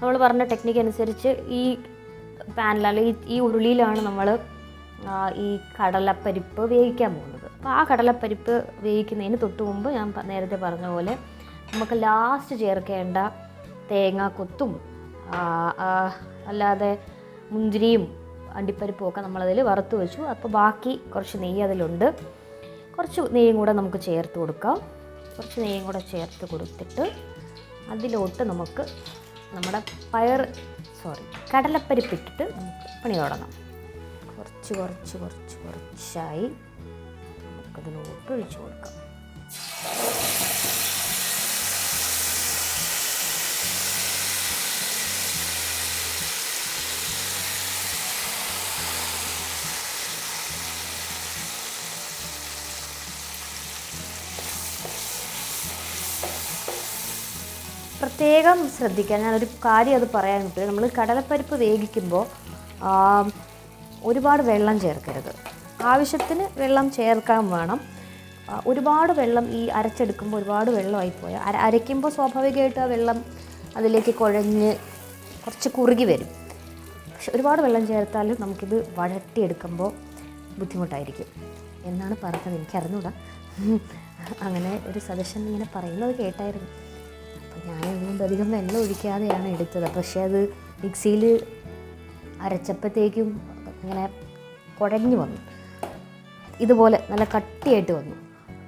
നമ്മൾ പറഞ്ഞ ടെക്നിക്ക് അനുസരിച്ച് ഈ പാനിൽ അല്ലെങ്കിൽ ഈ ഉരുളിയിലാണ് നമ്മൾ ഈ കടലപ്പരിപ്പ് വേവിക്കാൻ പോകുന്നത്. അപ്പോൾ ആ കടലപ്പരിപ്പ് വേവിക്കുന്നതിന് തൊട്ട് മുമ്പ് ഞാൻ നേരത്തെ പറഞ്ഞ പോലെ നമുക്ക് ലാസ്റ്റ് ചേർക്കേണ്ട തേങ്ങാക്കൊത്തും അല്ലാതെ മുന്തിരിയും അണ്ടിപ്പരിപ്പും ഒക്കെ നമ്മളതിൽ വറുത്ത് വെച്ചു. അപ്പോൾ ബാക്കി കുറച്ച് നെയ്യ് അതിലുണ്ട്. കുറച്ച് നെയ്യും കൂടെ നമുക്ക് ചേർത്ത് കൊടുക്കാം. കുറച്ച് നെയ്യും കൂടെ ചേർത്ത് കൊടുത്തിട്ട് അതിലോട്ട് നമുക്ക് നമ്മുടെ പയർ സോറി കടലപ്പരിപ്പിട്ടിട്ട് നമുക്ക് പണി തുടങ്ങാം. കുറച്ച് കുറച്ച് കുറച്ച് കുറച്ചായി നമുക്കതിലോട്ട് ഒഴിച്ചു കൊടുക്കാം. പ്രത്യേകം ശ്രദ്ധിക്കാൻ ഞാനൊരു കാര്യം അത് പറയാൻ പറ്റും നമ്മൾ കടലപ്പരിപ്പ് വേവിക്കുമ്പോൾ ഒരുപാട് വെള്ളം ചേർക്കരുത്. ആവശ്യത്തിന് വെള്ളം ചേർക്കാൻ വേണം. ഒരുപാട് വെള്ളം ഈ അരച്ചെടുക്കുമ്പോൾ ഒരുപാട് വെള്ളമായി പോയാൽ അര അരയ്ക്കുമ്പോൾ സ്വാഭാവികമായിട്ട് ആ വെള്ളം അതിലേക്ക് കുഴഞ്ഞ് കുറച്ച് കുറുകി വരും. പക്ഷെ ഒരുപാട് വെള്ളം ചേർത്താൽ നമുക്കിത് വഴട്ടിയെടുക്കുമ്പോൾ ബുദ്ധിമുട്ടായിരിക്കും എന്നാണ് പറഞ്ഞത്. എനിക്കറിഞ്ഞൂടാ. (laughs) അങ്ങനെ ഒരു സജഷൻ ഇങ്ങനെ പറയുന്നത് കേട്ടായിരുന്നു. അപ്പോൾ ഞാൻ അതുകൊണ്ട് അധികം വെള്ളം ഒഴിക്കാതെയാണ് എടുത്തത്. പക്ഷേ അത് മിക്സിയിൽ അരച്ചപ്പോഴത്തേക്കും ഇങ്ങനെ കുഴഞ്ഞു വന്നു. ഇതുപോലെ നല്ല കട്ടിയായിട്ട് വന്നു.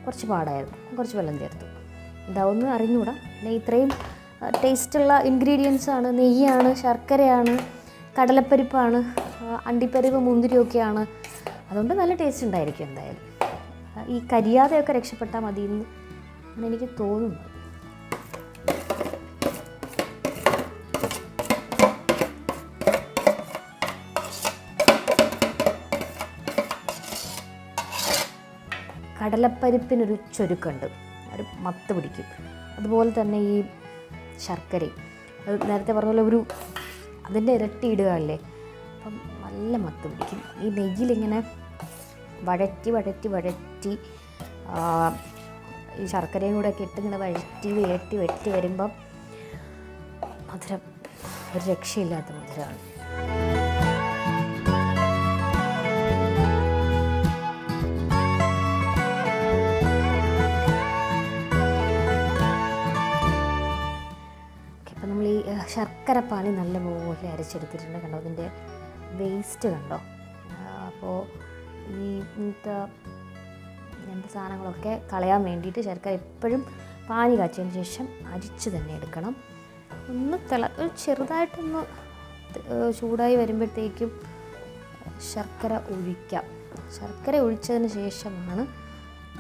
കുറച്ച് പാടായിരുന്നു. കുറച്ച് വെള്ളം ചേർത്തു. ഇതാവുമെന്ന് അറിഞ്ഞുകൂടാ? പിന്നെ ഇത്രയും ടേസ്റ്റുള്ള ഇൻഗ്രീഡിയൻസാണ് നെയ്യാണ് ശർക്കരയാണ് കടലപ്പരിപ്പാണ് അണ്ടിപ്പരിപ്പ് മുന്തിരിയൊക്കെയാണ്. അതുകൊണ്ട് നല്ല ടേസ്റ്റ് ഉണ്ടായിരിക്കും എന്തായാലും. ഈ കരിയാതെയൊക്കെ രക്ഷപ്പെട്ടാൽ മതി എന്ന് എനിക്ക് തോന്നുന്നത് കടലപ്പരിപ്പിനൊരു ചുരുക്കുണ്ട്. ഒരു മത്ത് പിടിക്കും. അതുപോലെ തന്നെ ഈ ശർക്കര അത് നേരത്തെ പറഞ്ഞ പോലെ ഒരു അതിന്റെ ഇരട്ടി ഇടുകയല്ലേ? അപ്പം നല്ല മത്ത് പിടിക്കും. ഈ നെയ്യിലിങ്ങനെ വഴറ്റി വഴറ്റി വഴറ്റി ഈ ശർക്കരയും കൂടെ ഒക്കെ ഇട്ട് ഇങ്ങനെ വഴറ്റി വേട്ടി വെട്ടി വരുമ്പം മധുരം ഒരു രക്ഷയില്ലാത്ത മധുരമാണ്. നമ്മൾ പാളി നല്ല പോലെ അരച്ചെടുത്തിട്ടുണ്ട് കണ്ടോ? അതിന്റെ വേസ്റ്റ് കണ്ടോ? അപ്പോൾ ഈ ഇങ്ങനത്തെ ഇങ്ങനത്തെ സാധനങ്ങളൊക്കെ കളയാൻ വേണ്ടിയിട്ട് ശർക്കര എപ്പോഴും പാനി കാച്ചതിന് ശേഷം അരിച്ച് തന്നെ എടുക്കണം. ഒന്ന് തിള ഒരു ചെറുതായിട്ടൊന്ന് ചൂടായി വരുമ്പോഴത്തേക്കും ശർക്കര ഒഴിക്കാം. ശർക്കര ഒഴിച്ചതിന് ശേഷമാണ്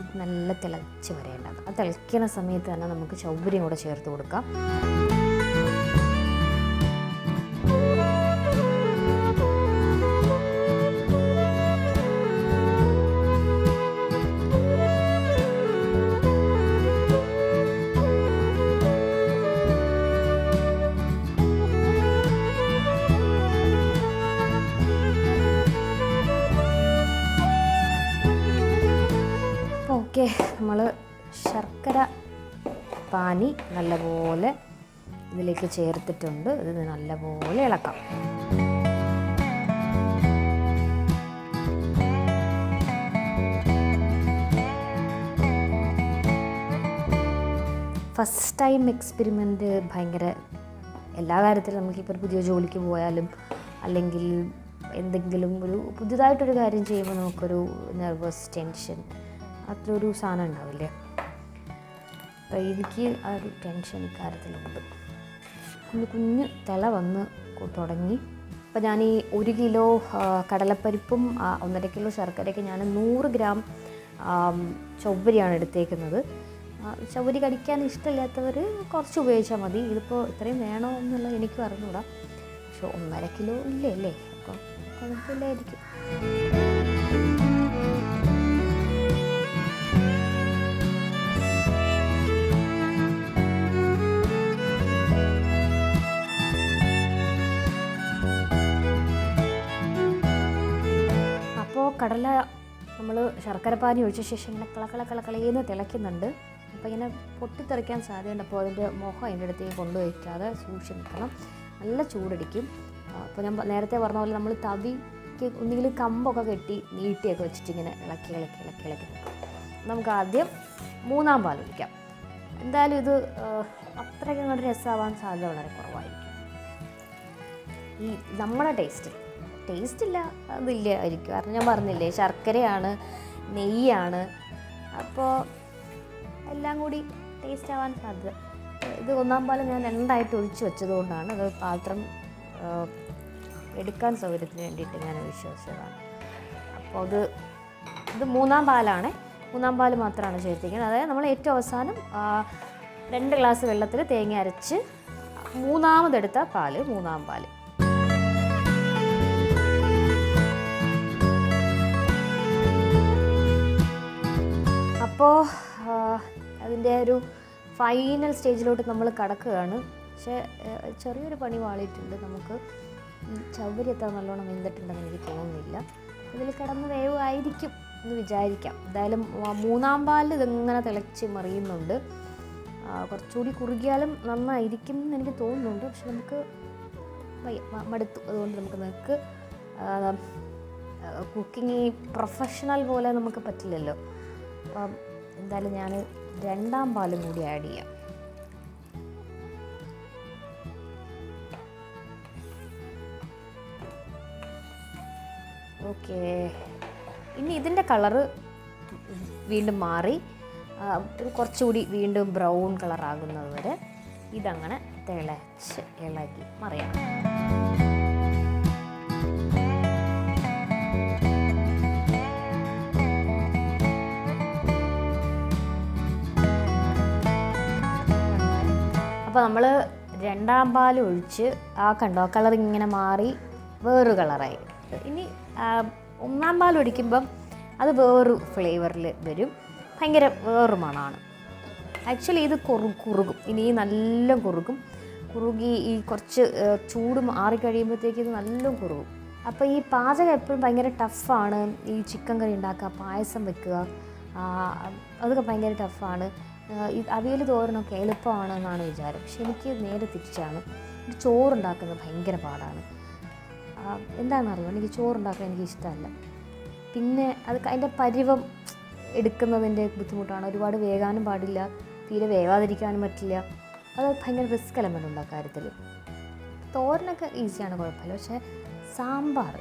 ഇത് നല്ല തിളച്ച് വരേണ്ടത്. ആ തിളയ്ക്കുന്ന സമയത്ത് തന്നെ നമുക്ക് ചൗവരിയും കൂടെ ചേർത്ത് കൊടുക്കാം. നമ്മൾ ശർക്കര പാനി നല്ലപോലെ ഇതിലേക്ക് ചേർത്തിട്ടുണ്ട്. ഇത് നല്ലപോലെ ഇളക്കാം. ഫസ്റ്റ് ടൈം എക്സ്പെരിമെന്റ് ഭയങ്കര എല്ലാ കാര്യത്തിലും നമുക്കിപ്പോൾ ഒരു പുതിയ ജോലിക്ക് പോയാലും അല്ലെങ്കിൽ എന്തെങ്കിലും ഒരു പുതിയതായിട്ടൊരു കാര്യം ചെയ്യുമ്പോൾ നമുക്കൊരു നെർവസ് ടെൻഷൻ അത്ര ഒരു സാധനം ഉണ്ടാവില്ലേ. അപ്പോൾ എനിക്ക് ആ ഒരു ടെൻഷൻ ഇക്കാര്യത്തിലുണ്ട്. കുഞ്ഞു കുഞ്ഞ് തിള വന്ന് തുടങ്ങി. അപ്പോൾ ഞാൻ ഈ ഒരു കിലോ കടലപ്പരിപ്പും ഒന്നര കിലോ ശർക്കരയൊക്കെ ഞാൻ നൂറ് ഗ്രാം ചൊവ്വരിയാണ് എടുത്തേക്കുന്നത്. ചവരി കടിക്കാൻ ഇഷ്ടമില്ലാത്തവർ കുറച്ച് ഉപയോഗിച്ചാൽ മതി. ഇതിപ്പോൾ ഇത്രയും വേണോ എന്നുള്ളത് എനിക്കും അറിഞ്ഞൂടാ. പക്ഷെ ഒന്നര കിലോ ഇല്ലേ അല്ലേ? അപ്പോൾ കുഴപ്പമില്ലായിരിക്കും. കടല നമ്മൾ ശർക്കരപ്പാനി ഒഴിച്ച ശേഷം ഇങ്ങനെ കളക്കള കളക്കളയെന്ന് തിളയ്ക്കുന്നുണ്ട്. അപ്പോൾ ഇങ്ങനെ പൊട്ടിത്തെറിക്കാൻ സാധ്യതയുണ്ട്. അപ്പോൾ അതിന്റെ മുഖം അതിന്റെ അടുത്തേക്ക് കൊണ്ടുവയ്ക്കാതെ സൂക്ഷിച്ച് നിൽക്കണം. നല്ല ചൂടടിക്കും. അപ്പോൾ ഞാൻ നേരത്തെ പറഞ്ഞ പോലെ നമ്മൾ തവിക്ക് ഒന്നുകിൽ കമ്പൊക്കെ കെട്ടി നീട്ടിയൊക്കെ വെച്ചിട്ട് ഇങ്ങനെ ഇളക്കി ഇളക്കി ഇളക്കി ഇളക്കി നമുക്ക് ആദ്യം മൂന്നാം പാൽ ഒഴിക്കാം. എന്തായാലും ഇത് അത്രയ്ക്ക് അങ്ങോട്ട് രസമാവാൻ സാധ്യത വളരെ കുറവായിരിക്കും. ഈ നമ്മുടെ ടേസ്റ്റ് ടേസ്റ്റ് ഇല്ല അതില്ല ആയിരിക്കും. കാരണം ഞാൻ പറഞ്ഞില്ലേ ശർക്കരയാണ് നെയ്യാണ്. അപ്പോൾ എല്ലാം കൂടി ടേസ്റ്റ് ആവാൻ സാധ്യത. ഇത് ഒന്നാം പാലം ഞാൻ രണ്ടായിട്ട് ഒഴിച്ചു വെച്ചതുകൊണ്ടാണ് അത് പാത്രം എടുക്കാൻ സൗകര്യത്തിന് വേണ്ടിയിട്ട് ഞാൻ വിശ്വസിച്ചതാണ്. അപ്പോൾ അത് ഇത് മൂന്നാം പാലാണ്. മൂന്നാം പാൽ മാത്രമാണ് ചേർത്തിരിക്കുന്നത്. അതായത് നമ്മൾ ഏറ്റവും അവസാനം രണ്ട് ഗ്ലാസ് വെള്ളത്തിൽ തേങ്ങ അരച്ച് മൂന്നാമതെടുത്ത പാൽ മൂന്നാം പാൽ. അപ്പോൾ അതിന്റെ ഒരു ഫൈനൽ സ്റ്റേജിലോട്ട് നമ്മൾ കടക്കുകയാണ്. പക്ഷേ ചെറിയൊരു പണി വാളിയിട്ടുണ്ട് നമുക്ക്. ഈ ചവരി എത്ര നല്ലോണം വെന്തിട്ടുണ്ടെന്ന് എനിക്ക് തോന്നുന്നില്ല. ഇതിൽ കിടന്ന് വേവായിരിക്കും എന്ന് വിചാരിക്കാം. എന്തായാലും മൂന്നാം പാലിൽ ഇതിങ്ങനെ തിളച്ച് മറിയുന്നുണ്ട്. കുറച്ചുകൂടി കുറുകിയാലും നന്നായിരിക്കും എന്ന് എനിക്ക് തോന്നുന്നുണ്ട്. പക്ഷെ നമുക്ക് വയ്യ, മടുത്തു. അതുകൊണ്ട് നമുക്ക് നിങ്ങൾക്ക് കുക്കിംഗ് പ്രൊഫഷണൽ പോലെ നമുക്ക് പറ്റില്ലല്ലോ. അപ്പം എന്തായാലും ഞാൻ രണ്ടാം പാലും കൂടി ആഡ് ചെയ്യാം. ഓക്കേ ഇനി ഇതിന്റെ കളറ് വീണ്ടും മാറി. കുറച്ചുകൂടി വീണ്ടും ബ്രൗൺ കളറാകുന്നത് വരെ ഇതങ്ങനെ തിളച്ച് ഇളകി മറിയാം. നമ്മൾ രണ്ടാം പാൽ ഒഴിച്ച് ആ കണ്ടോ കളർ ഇങ്ങനെ മാറി വേറൊരു കളറായി. ഇനി ഒന്നാം പാൽ ഒഴിക്കുമ്പം അത് വേറൊരു ഫ്ലേവറിൽ വരും. ഭയങ്കര വേറൊരു മണമാണ് ആക്ച്വലി ഇത് കുറു കുറുകും. ഇനി നല്ല കുറുകും. കുറുകി ഈ കുറച്ച് ചൂട് മാറിക്കഴിയുമ്പോഴത്തേക്ക് ഇത് നല്ല കുറുകും. അപ്പോൾ ഈ പാചകം എപ്പോഴും ഭയങ്കര ടഫാണ്. ഈ ചിക്കൻ കറി ഉണ്ടാക്കുക പായസം വെക്കുക അതൊക്കെ ഭയങ്കര ടഫാണ്. അവിയൽ തോരനൊക്കെ എളുപ്പമാണ് എന്നാണ് വിചാരം. പക്ഷെ എനിക്ക് നേരെ തിരിച്ചാണ്. എനിക്ക് ചോറുണ്ടാക്കുന്നത് ഭയങ്കര പാടാണ്. എന്താണെന്നറിയോ? എനിക്ക് ചോറുണ്ടാക്കാൻ എനിക്ക് ഇഷ്ടമല്ല. പിന്നെ അത് അതിന്റെ പരിവം എടുക്കുന്നതിന്റെ ബുദ്ധിമുട്ടാണ്. ഒരുപാട് വേകാനും പാടില്ല. തീരെ വേവാതിരിക്കാനും പറ്റില്ല. അത് ഭയങ്കര റിസ്ക് എലമെന്റ് ആ കാര്യത്തിൽ തോരനൊക്കെ ഈസിയാണ് കുഴപ്പമില്ല. പക്ഷേ സാമ്പാർ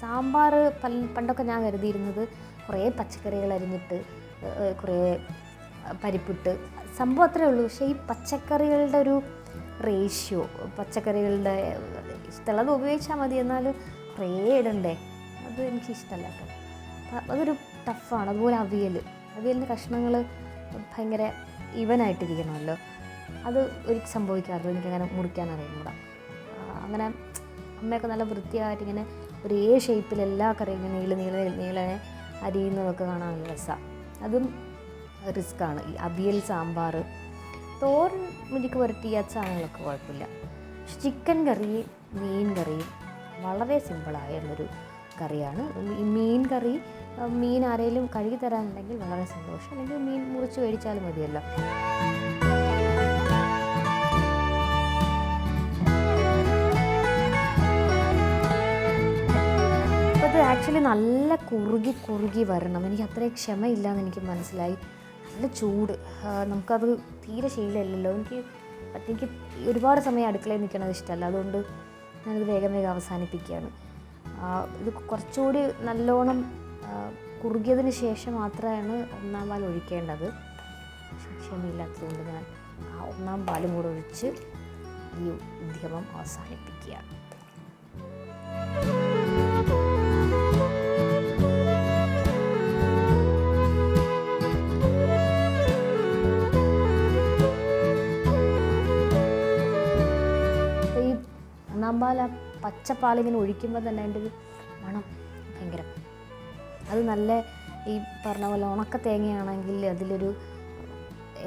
സാമ്പാർ പണ്ടൊക്കെ ഞാൻ കരുതിയിരുന്നത് കുറേ പച്ചക്കറികൾ അരിഞ്ഞിട്ട് കുറേ പരിപ്പിട്ട്. സംഭവം അത്രേ ഉള്ളൂ. പക്ഷേ ഈ പച്ചക്കറികളുടെ ഒരു റേഷ്യോ പച്ചക്കറികളുടെ ഇഷ്ടമുള്ളത് ഉപയോഗിച്ചാൽ മതി. എന്നാലും കുറേ ഇടണ്ടേ? അത് എനിക്ക് ഇഷ്ടമല്ല കേട്ടോ. അതൊരു ടഫാണ് അതുപോലെ അവിയൽ അവിയലിന്റെ കഷ്ണങ്ങൾ ഭയങ്കര ഇവനായിട്ടിരിക്കണമല്ലോ അത് ഒരിക്കലും സംഭവിക്കാറില്ല എനിക്കങ്ങനെ മുറിക്കാൻ അറിയുന്നൂടാ ആ, അങ്ങനെ അമ്മയൊക്കെ നല്ല വൃത്തിയായിട്ട് ഇങ്ങനെ ഒരേ ഷേപ്പിൽ എല്ലാ കറിയും നീള നീള നീളനെ അരിയുന്നതൊക്കെ കാണാൻ നല്ല രസമാണ് അതും റിസ്ക്കാണ്. ഈ അവിയൽ സാമ്പാർ തോരൻ മുരിക്ക് പുരട്ടി സാധനങ്ങളൊക്കെ കുഴപ്പമില്ല. പക്ഷെ ചിക്കൻ കറി മീൻ കറി വളരെ സിമ്പിളായ ഒരു കറിയാണ്. ഈ മീൻ കറി മീൻ ആരെങ്കിലും കഴുകി തരാനുണ്ടെങ്കിൽ വളരെ സന്തോഷം. അല്ലെങ്കിൽ മീൻ മുറിച്ച് മേടിച്ചാലും മതിയല്ലോ. അപ്പോൾ ഇത് ആക്ച്വലി നല്ല കുറുകി കുറുകി വരണം. എനിക്ക് അത്രയും ക്ഷമയില്ല എന്ന് എനിക്ക് മനസ്സിലായി. നല്ല ചൂട്. നമുക്കത് തീരെ ശീലമില്ലല്ലോ. എനിക്ക് എനിക്ക് ഒരുപാട് സമയം അടുക്കളയിൽ നിൽക്കണത് ഇഷ്ടമല്ല. അതുകൊണ്ട് ഞാനത് വേഗം വേഗം അവസാനിപ്പിക്കുകയാണ്. ഇത് കുറച്ചുകൂടി നല്ലോണം കുറുകിയതിന് ശേഷം മാത്രമാണ് ഒന്നാം പാൽ ഒഴിക്കേണ്ടത്. ക്ഷമയില്ലാത്തതുകൊണ്ട് ഞാൻ ആ ഒന്നാം പാലും കൂടെ ഒഴിച്ച് ഈ ഉദ്യമം അവസാനിപ്പിക്കുകയാണ്. ഒന്നാം പാൽ ആ പച്ചപ്പാലിങ്ങനെ ഒഴിക്കുമ്പോൾ തന്നെ അതിന്റെ ഒരു മണം ഭയങ്കര. അത് നല്ല ഈ പറഞ്ഞ പോലെ ഉണക്ക തേങ്ങയാണെങ്കിൽ അതിലൊരു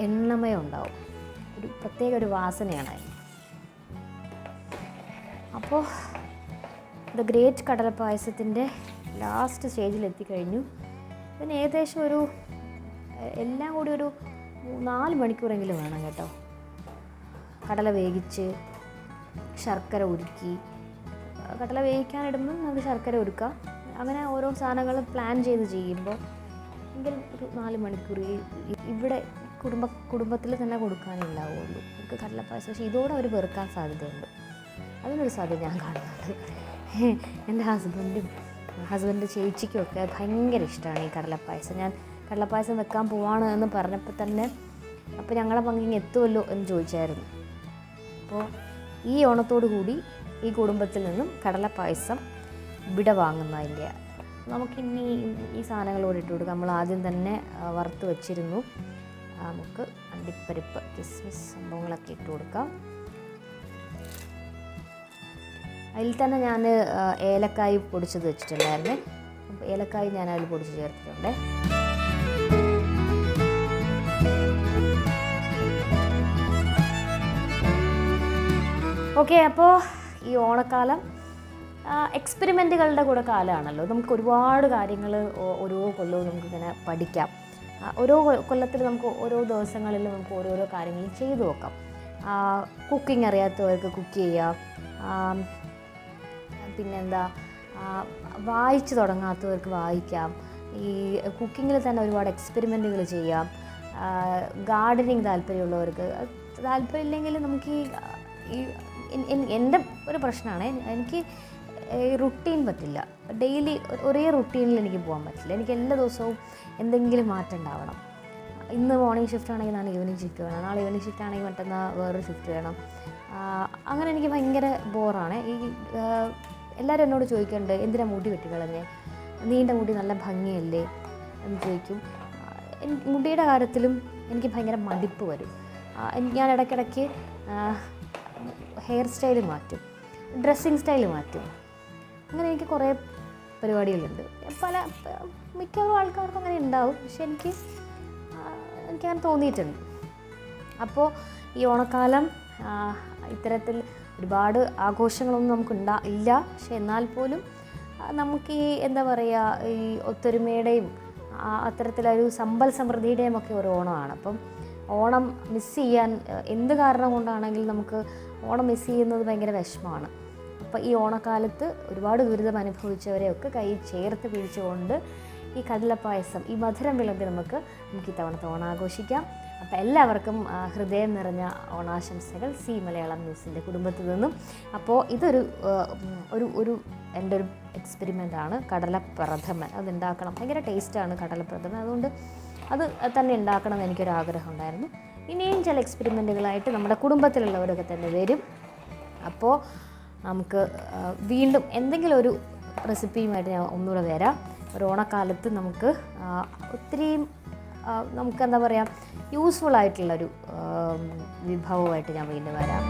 എണ്ണമയം ഉണ്ടാവും. ഒരു പ്രത്യേക ഒരു വാസനയാണ് അപ്പോൾ ദ ഗ്രേറ്റ് കടല പായസത്തിന്റെ ലാസ്റ്റ് സ്റ്റേജിൽ എത്തിക്കഴിഞ്ഞു പിന്നെ ഏകദേശം ഒരു എല്ലാം കൂടി ഒരു നാല് മണിക്കൂറെങ്കിലും വേണം കേട്ടോ. കടല വേവിച്ച് ശർക്കര ഉരുക്കി കട്ടല വേവിക്കാനിടുമ്പോൾ നമുക്ക് ശർക്കര ഉരുക്കാം. അങ്ങനെ ഓരോ സാധനങ്ങൾ പ്ലാൻ ചെയ്ത് ചെയ്യുമ്പോൾ എങ്കിൽ ഒരു നാല് മണിക്കൂർ ഇവിടെ കുടുംബ കുടുംബത്തിൽ തന്നെ കൊടുക്കാനുണ്ടാവുള്ളൂ നമുക്ക് കടലപ്പായസം പക്ഷേ ഇതോടെ അവർ വെറുക്കാൻ സാധ്യതയുണ്ട്. അതിനൊരു സാധ്യത ഞാൻ കാണുന്നുണ്ട്. (laughs) എന്റെ ഹസ്ബൻഡും ഹസ്ബൻഡ് ചേച്ചിക്കും ഒക്കെ ഭയങ്കര ഇഷ്ടമാണ് ഈ കടലപ്പായസം. ഞാൻ കടലപ്പായസം വെക്കാൻ പോവാണ് എന്ന് പറഞ്ഞപ്പോൾ തന്നെ അപ്പോൾ ഞങ്ങളെ പങ്കിങ് എത്തുമല്ലോ എന്ന് ചോദിച്ചായിരുന്നു. അപ്പോൾ ഈ ഓണത്തോടു കൂടി ഈ കുടുംബത്തിൽ നിന്നും കടലപ്പായസം വിട വാങ്ങുന്നതിന്റെ നമുക്കിനി ഈ സാധനങ്ങളോട് ഇട്ട് കൊടുക്കാം. നമ്മൾ ആദ്യം തന്നെ വറുത്ത് വെച്ചിരുന്നു. നമുക്ക് അണ്ടിപ്പരിപ്പ് കിസ്മിസ് സംഭവങ്ങളൊക്കെ ഇട്ട് കൊടുക്കാം. അതിൽ തന്നെ ഞാൻ ഏലക്കായ് പൊടിച്ചത് വെച്ചിട്ടുണ്ടായിരുന്നു. ഏലക്കായ് ഞാൻ അതിൽ പൊടിച്ച് ചേർത്തിട്ടുണ്ട്. ഓക്കെ അപ്പോൾ ഈ ഓണക്കാലം എക്സ്പെരിമെന്റുകളുടെ കൂടെ കാലമാണല്ലോ. നമുക്ക് ഒരുപാട് കാര്യങ്ങൾ ഓരോ കൊല്ലവും നമുക്കിങ്ങനെ പഠിക്കാം. ഓരോ കൊല്ലത്തിൽ നമുക്ക് ഓരോ ദിവസങ്ങളിൽ നമുക്ക് ഓരോരോ കാര്യങ്ങൾ ചെയ്തു നോക്കാം. കുക്കിംഗ് അറിയാത്തവർക്ക് കുക്ക് ചെയ്യാം. പിന്നെന്താ? വായിച്ചു തുടങ്ങാത്തവർക്ക് വായിക്കാം. ഈ കുക്കിങ്ങിൽ തന്നെ ഒരുപാട് എക്സ്പെരിമെന്റുകൾ ചെയ്യാം. ഗാർഡനിങ് താല്പര്യമുള്ളവർക്ക് താല്പര്യമില്ലെങ്കിൽ നമുക്ക് ഈ ഈ എന്റെ ഒരു പ്രശ്നമാണ്. എനിക്ക് റുട്ടീൻ പറ്റില്ല. ഡെയിലി ഒരേ റുട്ടീനിൽ എനിക്ക് പോകാൻ പറ്റില്ല. എനിക്ക് എല്ലാ ദിവസവും എന്തെങ്കിലും മാറ്റം ഉണ്ടാവണം. ഇന്ന് മോർണിംഗ് ഷിഫ്റ്റ് ആണെങ്കിൽ നാളെ ഈവനിങ് ഷിഫ്റ്റ് വേണം. നാളെ ഈവനിങ് ഷിഫ്റ്റ് ആണെങ്കിൽ മറ്റന്നാൾ വേറൊരു ഷിഫ്റ്റ് വേണം. അങ്ങനെ എനിക്ക് ഭയങ്കര ബോറാണ്. ഈ എല്ലാവരും എന്നോട് ചോദിക്കുന്നുണ്ട് എന്തിനാ മുടി വെട്ടിക്കളഞ്ഞ് നീണ്ട മുടി നല്ല ഭംഗിയല്ലേ? എന്ന് ചോദിക്കും. മുടിയുടെ കാര്യത്തിലും എനിക്ക് ഭയങ്കര മടിപ്പ് വരും. ഞാൻ ഇടയ്ക്കിടയ്ക്ക് ഹെയർ സ്റ്റൈൽ മാറ്റും ഡ്രസ്സിങ് സ്റ്റൈൽ മാറ്റും. അങ്ങനെ എനിക്ക് കുറേ പരിപാടികളുണ്ട്. പല മിക്കവാറും ആൾക്കാർക്കും അങ്ങനെ ഉണ്ടാവും. പക്ഷെ എനിക്ക് എനിക്ക് എനിക്കങ്ങനെ തോന്നിയിട്ടുണ്ട്. അപ്പോൾ ഈ ഓണക്കാലം ഇത്തരത്തിൽ ഒരുപാട് ആഘോഷങ്ങളൊന്നും നമുക്ക് ഉണ്ടാ ഇല്ല. പക്ഷെ എന്നാൽ പോലും നമുക്ക് ഈ എന്താ പറയുക ഈ ഒത്തൊരുമയുടെയും അത്തരത്തിലൊരു സമ്പൽ സമൃദ്ധിയുടെയും ഒക്കെ ഒരു ഓണമാണ്. അപ്പം ഓണം മിസ് ചെയ്യാൻ എന്ത് കാരണം കൊണ്ടാണെങ്കിലും നമുക്ക് ഓണം മിസ് ചെയ്യുന്നത് ഭയങ്കര വിഷമമാണ്. അപ്പോൾ ഈ ഓണക്കാലത്ത് ഒരുപാട് ദുരിതം അനുഭവിച്ചവരെയൊക്കെ കൈ ചേർത്ത് പിടിച്ചുകൊണ്ട് ഈ കടലപ്പായസം ഈ മധുരം വിളമ്പി നമുക്ക് നമുക്ക് ഇത്തവണത്തെ ഓണാഘോഷിക്കാം. അപ്പോൾ എല്ലാവർക്കും ഹൃദയം നിറഞ്ഞ ഓണാശംസകൾ സി മലയാളം ന്യൂസിന്റെ കുടുംബത്തിൽ നിന്നും. അപ്പോൾ ഇതൊരു ഒരു ഒരു എന്റെ ഒരു എക്സ്പെരിമെന്റാണ് കടലപ്രഥമൻ. അത് ഉണ്ടാക്കണം ഭയങ്കര ടേസ്റ്റാണ് കടലപ്രഥമൻ. അതുകൊണ്ട് അത് തന്നെ ഉണ്ടാക്കണം എന്ന് എനിക്കൊരു ആഗ്രഹം ഉണ്ടായിരുന്നു. ഇനിയും ചില എക്സ്പെരിമെന്റുകളായിട്ട് നമ്മുടെ കുടുംബത്തിലുള്ളവരൊക്കെ തന്നെ വരും. അപ്പോൾ നമുക്ക് വീണ്ടും എന്തെങ്കിലും ഒരു റെസിപ്പിയുമായിട്ട് ഞാൻ ഒന്നുകൂടെ വരാം. ഒരു ഓണക്കാലത്ത് നമുക്ക് ഒത്തിരിയും നമുക്ക് എന്താ പറയുക യൂസ്ഫുൾ ആയിട്ടുള്ളൊരു വിഭവമായിട്ട് ഞാൻ വീണ്ടും വരാം.